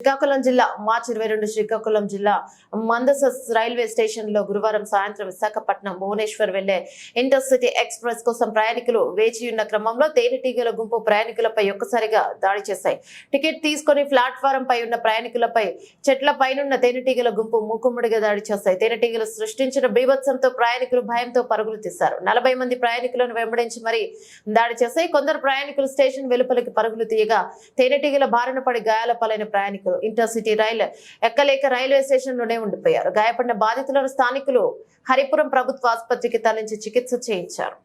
శ్రీకాకుళం జిల్లా మార్చి ఇరవై రెండు శ్రీకాకుళం జిల్లా మందస రైల్వే స్టేషన్లో గురువారం సాయంత్రం విశాఖపట్నం భువనేశ్వర్ వెళ్ళే ఇంటర్సిటీ ఎక్స్ప్రెస్ కోసం ప్రయాణికులు వేచి ఉన్న క్రమంలో తేనెటీగల గుంపు ప్రయాణికులపై ఒక్కసారిగా దాడి చేశాయి. టికెట్ తీసుకుని ప్లాట్ఫారం పై ఉన్న ప్రయాణికులపై చెట్ల పైనున్న తేనెటీగల గుంపు మూకుమ్మడిగా దాడి చేశాయి. తేనెటీగలు సృష్టించిన బీభత్సంతో ప్రయాణికులు భయంతో పరుగులు తీశారు. నలభై మంది ప్రయాణికులను వెంబడించి మరీ దాడి చేశాయి. కొందరు ప్రయాణికులు స్టేషన్ వెలుపలికి పరుగులు తీయగా తేనెటీగల బారిన పడి గాయాల పాలైన ప్రయాణికులు ఇంటర్సిటీ రైలు ఎక్కలేక రైల్వే స్టేషన్లోనే ఉండిపోయారు. గాయపడిన బాధితులను స్థానికులు హరిపురం ప్రభుత్వ ఆసుపత్రికి తరలించి చికిత్స చేయించారు.